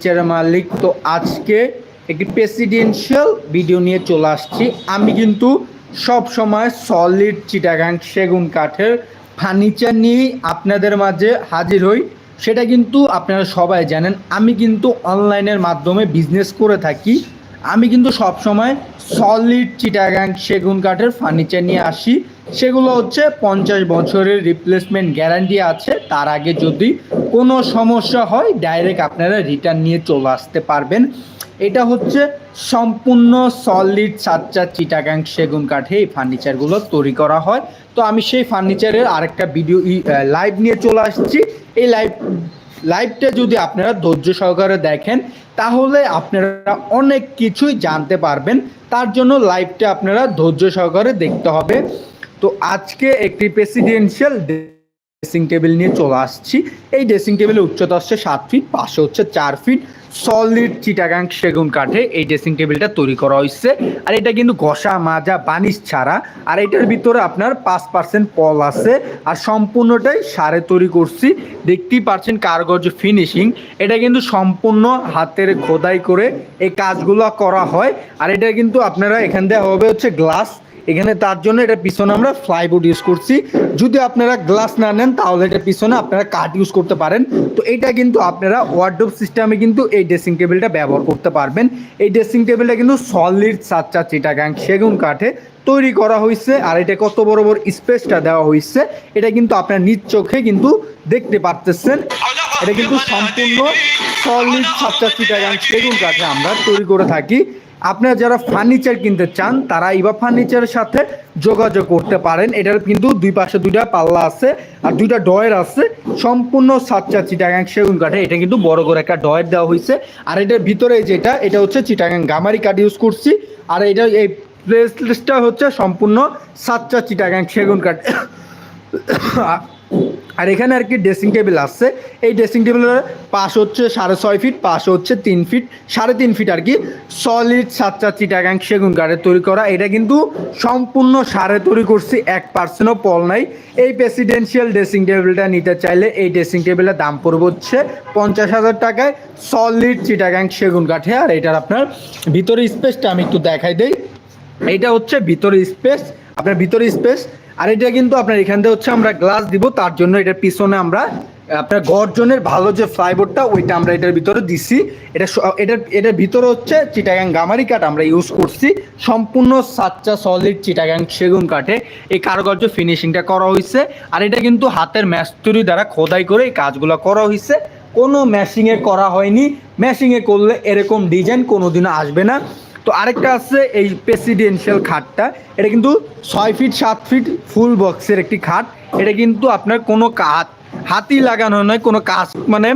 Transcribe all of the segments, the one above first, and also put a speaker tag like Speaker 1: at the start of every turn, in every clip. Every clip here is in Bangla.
Speaker 1: ফার্নিচারের মালিক। তো আজকে একটি প্রেসিডেন্সিয়াল ভিডিও নিয়ে চলে আসছি। আমি কিন্তু সব সময় সলিড চিটাগাং সেগুন কাঠের ফার্নিচার নিয়েই আপনাদের মাঝে হাজির হই। সেটা কিন্তু আপনারা সবাই জানেন। আমি কিন্তু অনলাইনের মাধ্যমে বিজনেস করে থাকি। আমি কিন্তু সব সময় সলিড চিটাগাং সেগুন কাঠের ফার্নিচার নিয়ে আসি। সেগুলো হচ্ছে পঞ্চাশ বছরের রিপ্লেসমেন্ট গ্যারান্টি আছে। তার আগে যদি কোনো সমস্যা হয় ডাইরেক্ট আপনারা রিটার্ন নিয়ে চলে আসতে পারবেন। এটা হচ্ছে সম্পূর্ণ সলিড সাচ্চা চিটাগাং সেগুন কাঠে এই ফার্নিচারগুলো তৈরি করা হয়। তো আমি সেই ফার্নিচারের আরেকটা ভিডিও লাইভ নিয়ে চলে আসছি। এই লাইভ লাইভটা যদি আপনারা ধৈর্য সহকারে দেখেন, তাহলে আপনারা অনেক কিছুই জানতে পারবেন। তার জন্য লাইভটা আপনারা ধৈর্য সহকারে দেখতে হবে। তো আজকে একটি প্রেসিডেন্সিয়াল ড্রেসিং টেবিল নিয়ে চলে আসছি। এই ড্রেসিং টেবিলের উচ্চতা হচ্ছে সাত ফিট পাশে হচ্ছে চার ফিট সলিড চিটাগাং সেগুন কাঠে এই ড্রেসিং টেবিলটা তৈরি করা হয়েছে আর এটা কিন্তু ঘষা, মাজা বানিশ ছাড়া। আর এটার ভিতরে আপনার পাঁচ পার্সেন্ট পল আছে। আর সম্পূর্ণটাই সারে তৈরি করছি। দেখতেই পাচ্ছেন কারগজ ফিনিশিং এটা কিন্তু সম্পূর্ণ হাতের খোদাই করে এই কাজগুলো করা হয়। আর এটা কিন্তু আপনারা এখান থেকে হবে হচ্ছে গ্লাস এখানে তার জন্য এটা পিছনে আমরা ফ্লাইবোর্ড ইউজ করছি। যদি আপনারা গ্লাস না নেন, তাহলে এটা পিছনে আপনারা কাঠ ইউজ করতে পারেন। তো এটা কিন্তু আপনারা ওয়ার্ডরোব সিস্টেমে কিন্তু এই ড্রেসিং টেবিলটা ব্যবহার করতে পারবেন। এই ড্রেসিং টেবিলটা কিন্তু সলিড সাতটা চিটাগাং সেগুন কাঠে তৈরি করা হয়েছে। আর এটা কত বড় বড় স্পেসটা দেওয়া হয়েছে, এটা কিন্তু আপনার নিজ চোখে কিন্তু দেখতে পারতেছেন। এটা কিন্তু সম্পূর্ণ সলিড সাতটা চিটাগাং সেগুন কাঠে আমরা তৈরি করে থাকি। আপনারা যারা ফার্নিচার কিনতে চান, তারা ইবা ফার্নিচারের সাথে যোগাযোগ করতে পারেন। এটার কিন্তু দুই পাশে দুইটা পাল্লা আছে আর দুইটা ডয়ের আছে। সম্পূর্ণ সাতটা চিটাগাং সেগুন কাঠে এটা কিন্তু বড় করে একটা ডয়ের দেওয়া হয়েছে। আর এটার ভিতরে যেটা, এটা হচ্ছে চিটাগাং গামারি কাঠ ইউজ করছি। আর এটা এই প্লেসটা হচ্ছে সম্পূর্ণ সাতটা চিটাগাং সেগুন কাঠ। আর এখানে আর কি ড্রেসিং টেবিল আসছে এই ড্রেসিং টেবিলের পাশ হচ্ছে সাড়ে ছয় ফিট পাশ হচ্ছে তিন ফিট সাড়ে তিন ফিট আর কি সলিড সাতটা চিটাগাং সেগুন কাঠের তৈরি করা। এটা কিন্তু সম্পূর্ণ সারে তৈরি করছি, এক পার্সেন্টও পল নাই। এই প্রেসিডেন্সিয়াল ড্রেসিং টেবিলটা নিতে চাইলে এই ড্রেসিং টেবিলের দাম পড়বে হচ্ছে পঞ্চাশ হাজার টাকায় সলিড চিটাগাং সেগুন কাঠে। আর এটার আপনার ভিতরে স্পেসটা আমি একটু দেখাই দেই। এটা হচ্ছে ভিতরে স্পেস আপনার ভিতরে স্পেস আর এটা কিন্তু আপনার এখান থেকে হচ্ছে আমরা গ্লাস দিব, তার জন্য এটার পিছনে আমরা, আপনার গর্জনের ভালো যে ফ্লাইবোর্ডটা ওইটা আমরা এটার ভিতরে দিছি। এটা এটার এটার ভিতরে হচ্ছে চিটাগাং গামারি কাঠ আমরা ইউজ করছি। সম্পূর্ণ সাচ্চা সলিড চিটাগাং সেগুন কাঠে এই কারুকার্য ফিনিশিংটা করা হয়েছে আর এটা কিন্তু হাতের ম্যাস্তুরি দ্বারা খোদাই করে এই কাজগুলো করা হয়েছে কোনো ম্যাশিংয়ে করা হয়নি। ম্যাশিংয়ে করলে এরকম ডিজাইন কোনোদিনও আসবে না। তো আরেকটা আছে এই প্রেসিডেন্সিয়াল খাটটা। এটা কিন্তু ছয় ফিট সাত ফিট ফুল বক্সের একটি খাট। এটা কিন্তু আপনার কোনো কাজ হাতি লাগানো নয়, কোনো কাজ মানে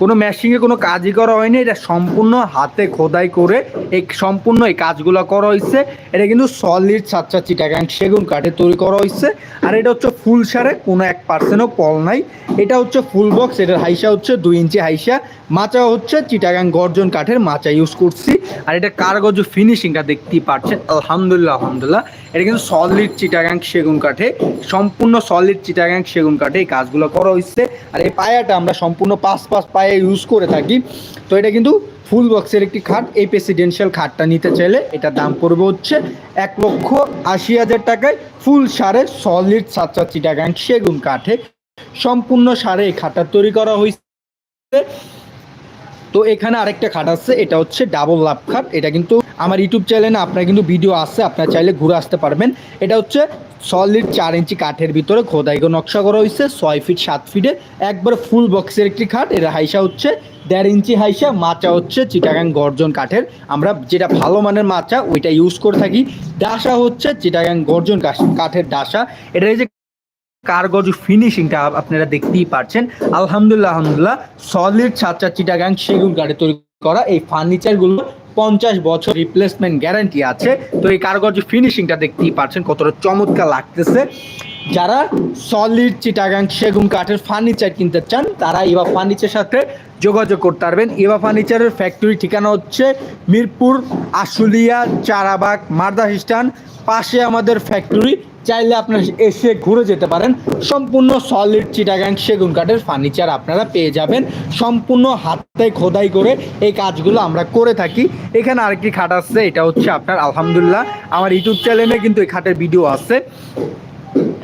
Speaker 1: কোনো মেশিনে কোনো কাজই করা হয়নি, এটা সম্পূর্ণ হাতে খোদাই করে এই সম্পূর্ণ এই কাজগুলো করা হয়েছে এটা কিন্তু সলিড সাতটা চিটাগাং সেগুন কাঠে তৈরি করা হয়েছে আর এটা হচ্ছে ফুল সারে, কোনো এক পার্সেন্টও পল নাই। এটা হচ্ছে ফুল বক্স এটার হাইসা হচ্ছে দুই ইঞ্চি হাইসা। মাচা হচ্ছে চিটাগাং গর্জন কাঠের মাচা ইউজ করছি। আর এটা কারগজ ফিনিশিংটা দেখতেই পাচ্ছেন। আলহামদুলিল্লাহ আলহামদুলিল্লাহ। এটা কিন্তু সলিড চিটাগাং সেগুন কাঠে, সম্পূর্ণ সলিড চিটাগাং সেগুন কাঠে এই কাজগুলো করা হয়েছে। আর এই পায়াটা আমরা সম্পূর্ণ পাঁচ পাঁচ পায়ে ইউজ করে থাকি। তো এটা কিন্তু ফুল বক্সের একটি খাট, এই প্রেসিডেন্সিয়াল খাটটা নিতে চাইলে এটার দাম পড়বে হচ্ছে এক লক্ষ আশি হাজার টাকায় ফুল সারে সলিড সাতটা চিটাগাং সেগুন কাঠে। সম্পূর্ণ সারে এই খাটটা তৈরি করা হয়েছে। তো এখানে আরেকটা খাট আছে, এটা হচ্ছে ডাবল লাভ খাট। এটা কিন্তু আমার ইউটিউব চ্যানেলে আপনার কিন্তু ভিডিও আছে, আপনার চাইলে ঘুরে আসতে পারবেন। এটা হচ্ছে সলিড চার ইঞ্চি কাঠের ভিতরে খোদাই নকশা করা হয়েছে, ছয় ফিট সাত ফিটে একবার ফুল বক্সের একটি খাট, এর হাইসা হচ্ছে দেড় ইঞ্চি হাইসা, মাচা হচ্ছে চিটাগাং গর্জন কাঠের। আমরা যেটা ভালো মানের মাচা, ওইটা ইউজ করে থাকি। ডাসা হচ্ছে চিটাগাং গর্জন কাঠ- কাঠের ডাসা এটা এই যে কারগজ ফিনিশিংটা আপনারা দেখতেই পারছেন। আলহামদুলিল্লাহ আলহামদুলিল্লাহ সলিড সাতটা চিটাগাং সেগুন কাঠে তৈরি করা। এই ফার্নিচারগুলো পঞ্চাশ বছর রিপ্লেসমেন্ট গ্যারান্টি আছে। তো এই কারগজ ফিনিশিংটা দেখতেই পারছেন কতটা চমৎকার লাগতেছে। যারা সলিড চিটাগাং সেগুন কাঠের ফার্নিচার কিনতে চান, তারা এবার ফার্নিচারের সাথে যোগাযোগ করতে পারবেন। এবার ফার্নিচারের ফ্যাক্টরি ঠিকানা হচ্ছে মিরপুর, আশুলিয়া, চারাবাগ মারদাহিস্টান পাশে আমাদের ফ্যাক্টরি চাইলে আপনারা এসে ঘুরে যেতে পারেন। সম্পূর্ণ সলিড চিটাগাং সেগুন কাঠের ফার্নিচার আপনারা পেয়ে যাবেন। সম্পূর্ণ হাতে খোদাই করে এই কাজগুলো আমরা করে থাকি। এখানে আরেকটি খাট আছে, এটা হচ্ছে আপনার, আলহামদুলিল্লাহ। আমার ইউটিউব চ্যানেলে কিন্তু এই খাটের ভিডিও আছে।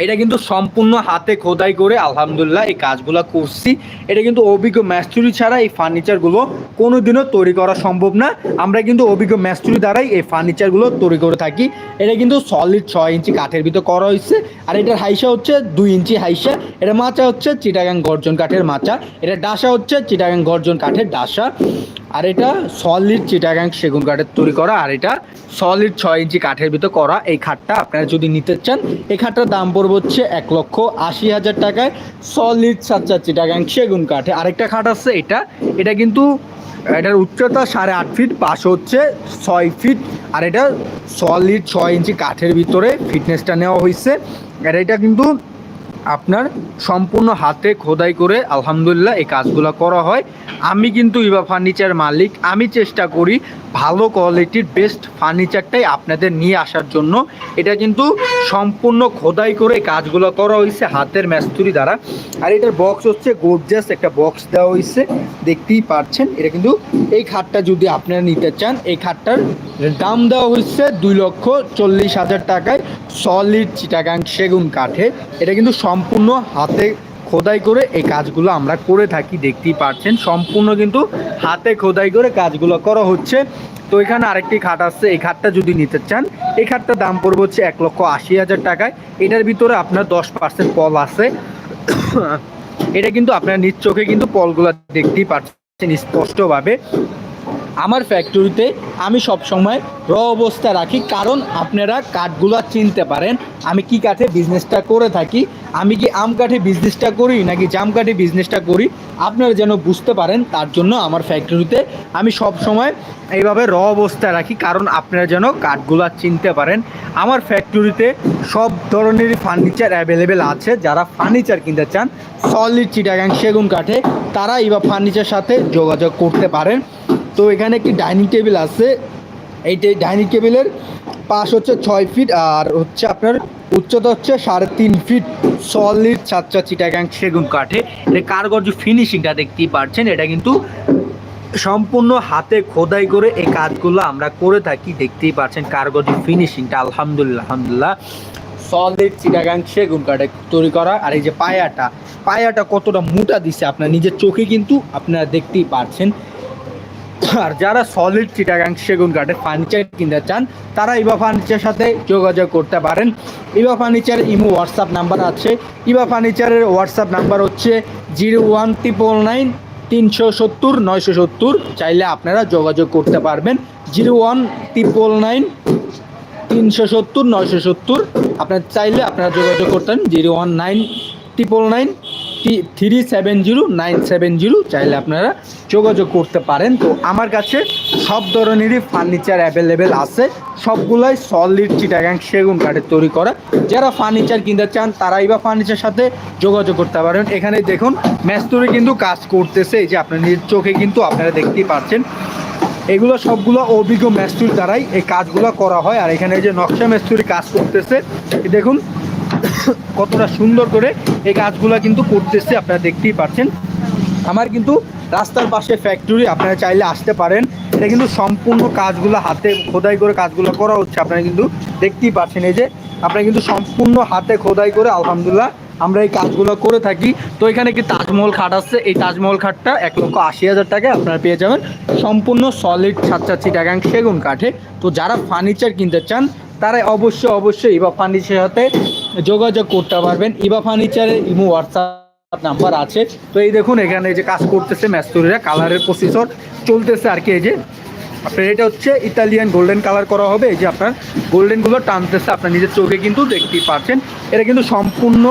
Speaker 1: এটা কিন্তু সম্পূর্ণ হাতে খোদাই করে, আলহামদুলিল্লাহ, এই কাজগুলো করছি। এটা কিন্তু অভিজ্ঞ ম্যাস্টুরি ছাড়া এই ফার্নিচারগুলো কোনোদিনও তৈরি করা সম্ভব না। আমরা কিন্তু অভিজ্ঞ ম্যাস্টুরি দ্বারাই এই ফার্নিচারগুলো তৈরি করে থাকি। এটা কিন্তু সলিড ছয় ইঞ্চি কাঠের ভিতর করা হয়েছে। আর এটার হাইসা হচ্ছে দুই ইঞ্চি হাইসা। এটা মাচা হচ্ছে চিটাগাং গর্জন কাঠের মাচা। এটা ডাসা হচ্ছে চিটাগাং গর্জন কাঠের ডাসা। আর এটা সলিড চিটাগাং সেগুন কাঠের তৈরি করা, আর এটা সলিড ছয় ইঞ্চি কাঠের ভিতর করা এই খাটটা আপনারা যদি নিতে চান, এই খাটটার দাম পড়বে হচ্ছে এক লক্ষ আশি হাজার টাকায় সলিড সাতচা চিটাগাং সেগুন কাঠে। আরেকটা খাট আছে এটা এটা কিন্তু এটার উচ্চতা সাড়ে আট ফিট পাশ হচ্ছে ছয় ফিট আর এটা সলিড ছয় ইঞ্চি কাঠের ভিতরে ফিটনেসটা নেওয়া হয়েছে। আর এটা কিন্তু আপনার সম্পূর্ণ হাতে খোদাই করে আলহামদুলিল্লাহ এই কাজগুলো করা হয়। আমি কিন্তু ইভা ফার্নিচার মালিক। আমি চেষ্টা করি ভালো কোয়ালিটির বেস্ট ফার্নিচারটাই আপনাদের নিয়ে আসার জন্য। এটা কিন্তু সম্পূর্ণ খোদাই করে কাজগুলো করা হয়েছে হাতের ম্যাস্তুরি দ্বারা। আর এটার বক্স হচ্ছে গোর্জাস একটা বক্স দেওয়া হয়েছে দেখতেই পাচ্ছেন এটা কিন্তু এই খাটটা যদি আপনারা নিতে চান, এই খাটটার দাম দেওয়া হচ্ছে দুই লক্ষ চল্লিশ হাজার টাকায় সলিড চিটাগাং সেগুন কাঠে। এটা কিন্তু সম্পূর্ণ হাতে খোদাই করে এই কাজগুলো আমরা করে থাকি, দেখতেই পাচ্ছেন। সম্পূর্ণ কিন্তু হাতে খোদাই করে কাজগুলো করা হচ্ছে। তো এখানে আরেকটি খাট আছে, এই খাটটা যদি নিতে চান, এই খাটটার দাম পড়বে হচ্ছে এক লক্ষ আশি হাজার টাকায়। এটার ভিতরে আপনার দশ পার্সেন্ট পল আছে। এটা কিন্তু আপনার নিজ চোখে কিন্তু পলগুলো দেখতেই পাচ্ছেন স্পষ্টভাবে। আমার ফ্যাক্টরিতে আমি সব সময় র অবস্থা রাখি, কারণ আপনারা কাঠগুলো চিনতে পারেন। আমি কি কাঠে বিজনেসটা করে থাকি? আমি কি আম কাঠে বিজনেসটা করি, নাকি জাম কাঠে বিজনেসটা করি? আপনারা যেন বুঝতে পারেন, তার জন্য আমার ফ্যাক্টরিতে আমি সব সময় এইভাবে র অবস্থা রাখি, কারণ আপনারা যেন কাঠগুলো চিনতে পারেন। আমার ফ্যাক্টরিতে সব ধরনেরই ফার্নিচার অ্যাভেলেবেল আছে, যারা ফার্নিচার কিনতে চান সলিড চিটাগাং সেগুন কাঠে, তারা এবার ফার্নিচার সাথে যোগাযোগ করতে পারেন। তো এখানে একটি ডাইনিং টেবিল আছে। এই ডাইনিং টেবিলের পাশ হচ্ছে ছয় ফিট আর হচ্ছে আপনার উচ্চতা হচ্ছে সাড়ে তিন ফিট। সলিড সাতচা চিটাগাং সেগুন কাঠে। এটা কারগর্য ফিনিশিংটা দেখতেই পাচ্ছেন এটা কিন্তু সম্পূর্ণ হাতে খোদাই করে এই কাজগুলো আমরা করে থাকি। দেখতেই পাচ্ছেন কারগর্য ফিনিশিংটা আলহামদুলিল্লাহ আলহামদুলিল্লাহ। সলিড চিটাগাং সেগুন কাঠে তৈরি করা। আর এই যে পায়াটা পায়াটা কতটা মোটা দিছে আপনার নিজের চোখে কিন্তু আপনারা দেখতেই পাচ্ছেন আর যারা সলিড চিটাগাং সেগুন কাঠের ফার্নিচার কিনতে চান, তারা ইভা ফার্নিচারের সাথে যোগাযোগ করতে পারেন। Eva furniture Imo WhatsApp number আছে। ইভা ফার্নিচারের হোয়াটসঅ্যাপ নাম্বার হচ্ছে জিরো ওয়ান ট্রিপল নাইন তিনশো সত্তর, নয়শো সত্তর। চাইলে আপনারা যোগাযোগ করতে পারবেন। জিরো ওয়ান ট্রিপল নাইন তিনশো সত্তর, নয়শো সত্তর। আপনার চাইলে আপনারা যোগাযোগ করতেন zero one nine triple nine three seven zero nine seven zero চাইলে আপনারা যোগাযোগ করতে পারেন। তো আমার কাছে সব ধরনেরই ফার্নিচার অ্যাভেলেবেল আছে। সবগুলাই সলিড চিটাগাং সেগুন কাঠের তৈরি করা। যারা ফার্নিচার কিনতে চান, তারাই বা ফার্নিচার সাথে যোগাযোগ করতে পারেন। এখানে দেখুন ম্যাস্তুরি কিন্তু কাজ করতেছে। এই যে আপনার নিজের চোখে কিন্তু আপনারা দেখতেই পাচ্ছেন। এগুলো সবগুলো অভিজ্ঞ ম্যাস্তুর দ্বারাই এই কাজগুলো করা হয়। আর এখানে যে নকশা ম্যাস্তুরি কাজ করতেছে দেখুন কতটা সুন্দর করে এই কাজগুলো কিন্তু করতেছে, আপনারা দেখতেই পাচ্ছেন। আমার কিন্তু রাস্তার পাশে ফ্যাক্টরি আপনারা চাইলে আসতে পারেন। এটা কিন্তু সম্পূর্ণ কাজগুলো হাতে, খোদাই করে কাজগুলো করা হচ্ছে, আপনারা কিন্তু দেখতেই পাচ্ছেন। এই যে, আপনারা কিন্তু সম্পূর্ণ হাতে খোদাই করে, আলহামদুলিল্লাহ, আমরা এই কাজগুলো করে থাকি। তো এখানে একটি তাজমহল খাট আসছে এই তাজমহল খাটটা এক লক্ষ আশি হাজার টাকায় আপনারা পেয়ে যাবেন। সম্পূর্ণ সলিড সাতচা চিটাগাং সেগুন কাঠে। তো যারা ফার্নিচার কিনতে চান তারা অবশ্যই অবশ্যই ইবা ফার্নিচারের সাথে যোগাযোগ করতে পারবেন। ইবা ফার্নিচারের ইমো হোয়াটসঅ্যাপ নাম্বার আছে। তো এই দেখুন, এখানে যে কাজ করতেছে ম্যাস্তুরিরা, কালারের প্রসেসর চলতেছে আর কি এই যে। আপনার এটা হচ্ছে ইতালিয়ান গোল্ডেন কালার করা হবে। এই যে আপনার গোল্ডেনগুলো টানতেছে, আপনার নিজের চোখে কিন্তু দেখতেই পাচ্ছেন। এটা কিন্তু সম্পূর্ণ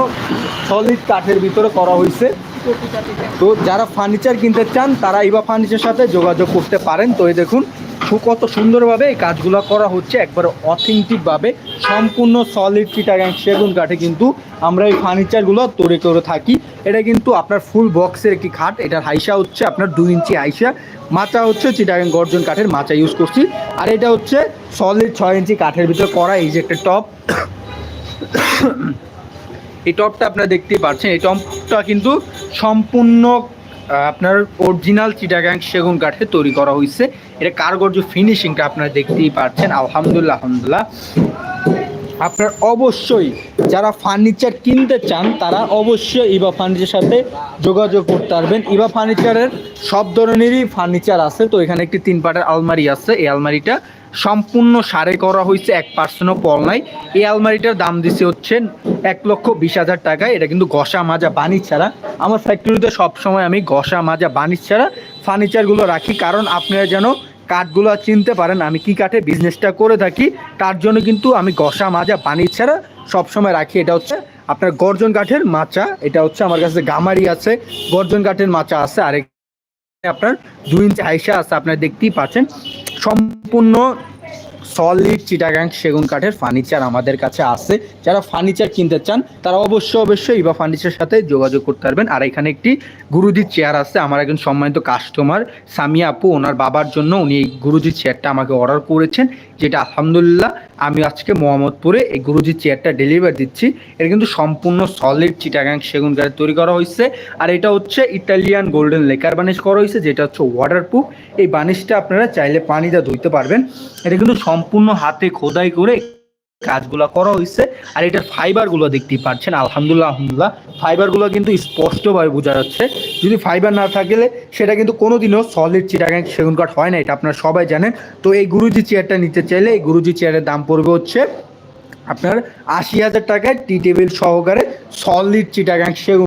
Speaker 1: সলিড কাঠের ভিতরে করা হয়েছে তো যারা ফার্নিচার কিনতে চান, তারা ইবা ফার্নিচারের সাথে যোগাযোগ করতে পারেন। তো এই দেখুন কত সুন্দরভাবে এই কাজগুলো করা হচ্ছে। একবার অথেন্টিকভাবে সম্পূর্ণ সলিড চিটাগাং সেগুন কাঠে কিন্তু আমরা এই ফার্নিচারগুলো তৈরি করে থাকি। এটা কিন্তু আপনার ফুল বক্সের একটি খাট। এটার হাইসা হচ্ছে আপনার দুই ইঞ্চি হাইসা। মাচা হচ্ছে চিটাগাং গর্জন কাঠের মাচা ইউজ করছি। আর এটা হচ্ছে সলিড ছয় ইঞ্চি কাঠের ভিতরে করা এই যে একটা টপ। এই টপটা আপনারা দেখতেই পাচ্ছেন। এই টপটা কিন্তু সম্পূর্ণ আপনার অরিজিনাল চিটাগাং সেগুন কাঠে তৈরি করা হয়েছে এটা কারগর্য ফিনিশিংটা আপনারা দেখতেই পাচ্ছেন। আলহামদুলিল্লাহ আলহামদুলিল্লাহ। আপনার অবশ্যই যারা ফার্নিচার কিনতে চান, তারা অবশ্যই ইবা ফার্নিচারের সাথে যোগাযোগ করতে পারবেন। ইবা ফার্নিচারের সব ধরনেরই ফার্নিচার আছে। তো এখানে একটি তিন পাটের আলমারি আছে। এই আলমারিটা সম্পূর্ণ সারে করা হয়েছে, এক পার্সেন্টও পল নাই। এই আলমারিটার দাম দিছে হচ্ছে এক লক্ষ বিশ হাজার টাকায় এটা কিন্তু ঘষা মাজা বানিশ ছাড়া। আমার ফ্যাক্টরিতে সবসময় আমি ঘষা মাজা বানিশ ছাড়া ফার্নিচারগুলো রাখি, কারণ আপনারা যেন কাঠগুলো চিনতে পারেন আমি কি কাঠে বিজনেসটা করে থাকি। তার জন্য কিন্তু আমি ঘষা মাজা পানি ছাড়া সবসময় রাখি। এটা হচ্ছে আপনার গর্জন কাঠের মাচা। এটা হচ্ছে আমার কাছে গামারি আছে, গর্জন কাঠের মাচা আছে। আরেক আপনার দুই ইঞ্চি হাইসা আছে, আপনারা দেখতেই পাচ্ছেন। সম্পূর্ণ সলিড চিটাগাং সেগুন কাঠের ফার্নিচার আমাদের কাছে আছে। যারা ফার্নিচার কিনতে চান, তারা অবশ্যই অবশ্যই ইবা ফার্নিচার সাথে যোগাযোগ করতে পারবেন। আর এখানে একটি গুরুজির চেয়ার আছে, আমার একজন সম্মানিত কাস্টমার সামিয়া আপু, ওনার বাবার জন্য উনি এই গুরুজির চেয়ারটা আমাকে অর্ডার করেছেন, যেটা আলহামদুলিল্লাহ আমি আজকে মোহাম্মদপুরে এই গুরুজির চেয়ারটা ডেলিভার দিচ্ছি। এটা কিন্তু সম্পূর্ণ সলিড চিটাগাং সেগুন কাঠে তৈরি করা হয়েছে। আর এটা হচ্ছে ইটালিয়ান গোল্ডেন লেকার বানিশ করা হয়েছে, যেটা হচ্ছে ওয়াটারপ্রুফ এই বানিশটা আপনারা চাইলে পানিতে ধুইতে পারবেন। এটা কিন্তু সম্পূর্ণ হাতে খোদাই করে কাজগুলো করা হয়েছে আর এটার ফাইবারগুলো দেখতে পাচ্ছেন, আলহামদুলিল্লাহ আলহামদুলিল্লাহ। ফাইবারগুলো কিন্তু স্পষ্টভাবে বোঝা যাচ্ছে, যদি ফাইবার না থাকলে সেটা কিন্তু কোনোদিনও সলিড চিটাগাং সেগুন কাঠ হয় না, এটা আপনারা সবাই জানেন। তো এই গুরুজি চেয়ারটা নিতে চাইলে এই গুরুজি চেয়ারের দাম পড়বে হচ্ছে আপনার আশি হাজার টাকায় টি টেবিল সহকারে সলিড চিটাগাং সেগুন